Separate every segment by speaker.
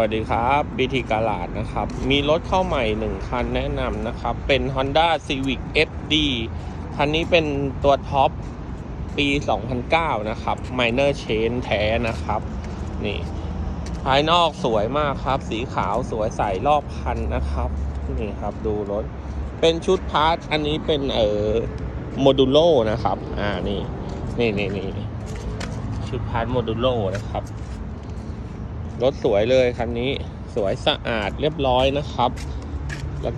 Speaker 1: วัสดีครับ BT กาลาดนะครับ มีรถเข้าใหม่1คันแนะนำนะครับ เป็น Honda Civic FD คันนี้เป็นตัวท็อปปี 2009 นะครับ Minor Chain แท้นะครับ นี่ ภายนอกสวยมากครับ สีขาวสวยใสรอบคันนะครับ นี่ครับดูรถ เป็นชุดพาร์ท อันนี้เป็นเอ่อโมดูโลนะครับ อ่า นี่ นี่นี่นี่ชุดพาร์ทโมดูโลนะครับ รถสวยเลยคันนี้สวยสะอาดเรียบร้อยนะครับ แล้ว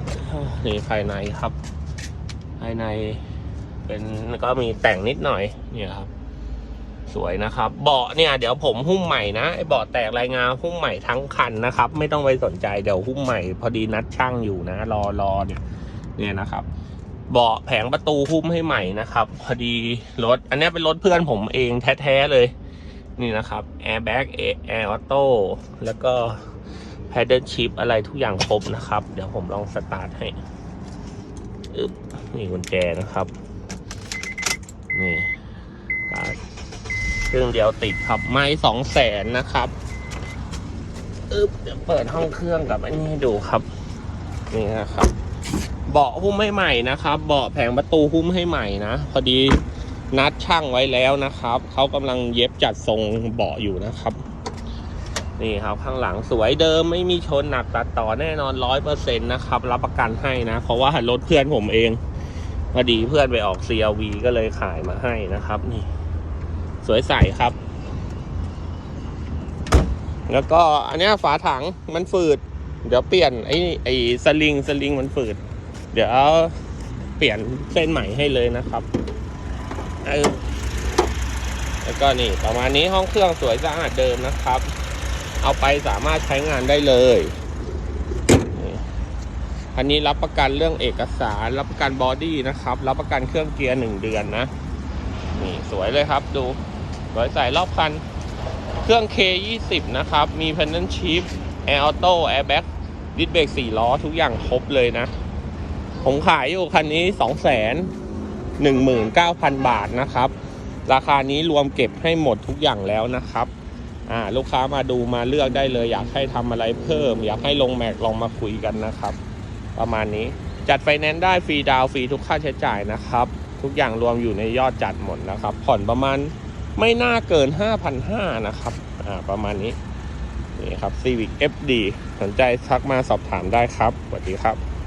Speaker 1: นี่ภายในครับ ภายในเป็นก็มีแต่งนิดหน่อยเนี่ยครับ สวยนะครับ เบาะเนี่ยเดี๋ยวผมหุ้มใหม่นะไอเบาะแตกรายงานหุ้มใหม่ทั้งคันนะครับ ไม่ต้องไปสนใจเดี๋ยวหุ้มใหม่ พอดีนัดช่างอยู่นะ รอรอเนี่ยเนี่ยนะครับเบาะแผงประตูหุ้มให้ใหม่นะครับ พอดีรถ อันนี้เป็นรถเพื่อนผมเองแท้ๆเลย นี่นะครับ Airbag Air Auto แล้วก็ Paddle Shift อะไรทุกอย่างครบนะครับ เดี๋ยวผมลองสตาร์ทให้อึ๊บนี่กุญแจนะครับ นี่สตาร์ทเครื่องเดียวติดครับไม่สองแสนนะครับอึ๊บเดี๋ยวเปิดห้องเครื่องกับอันนี้ให้ดูครับ นี่นะครับ เบาะหุ้มให้ใหม่นะครับ เบาะแผงประตูหุ้มให้ใหม่นะ พอดี นัดช่างไว้แล้วนะครับ เขากำลังเย็บจัดทรงเบาะอยู่นะครับ นี่ครับข้างหลังสวยเดิมไม่มีชนหนักตัดต่อแน่นอนร้อยเปอร์เซ็นต์นะครับ รับประกันให้นะ เพราะว่ารถเพื่อนผมเองพอดีเพื่อนไปออก CRV ก็เลยขายมาให้นะครับ นี่ สวยใสครับ แล้วก็อันนี้ฝาถังมันฝืด เดี๋ยวเปลี่ยนไอ้ไอ้สลิงสลิงมันฝืด เดี๋ยวเปลี่ยนเส้นใหม่ให้เลยนะครับ แล้วก็นี่ประมาณนี้ห้องเครื่องสวยสะอาดเดิมนะครับ เอาไปสามารถใช้งานได้เลยอันนี้รับประกันเรื่องเอกสาร รับประกันบอดี้นะครับ รับประกันเครื่องเกียร์หนึ่งเดือนนะ นี่สวยเลยครับดูสวยใส่รอบคัน เครื่อง K20 นะครับ มี p a n d a n Shift Air Auto Airbag ดิสเบรก4ล้อทุกอย่างครบเลยนะ ผมขายอยู่คันนี้2 1 9 0 0 0 บาทนะครับ ราคานี้รวมเก็บให้หมดทุกอย่างแล้วนะครับอ่าลูกค้ามาดูมาเลือกได้เลย อยากให้ทำอะไรเพิ่ม อยากให้ลงแม็กลองมาคุยกันนะครับ ประมาณนี้จัดไฟแนนซ์ได้ฟรีดาวน์ฟรีทุกค่าใช้จ่ายนะครับ ทุกอย่างรวมอยู่ในยอดจัดหมดนะครับ ผ่อนประมาณไม่น่าเกิน 5,500นะครับอ่าประมาณนี้นี่ครับ Civic FD สนใจทักมาสอบถามได้ครับสวัสดีครับ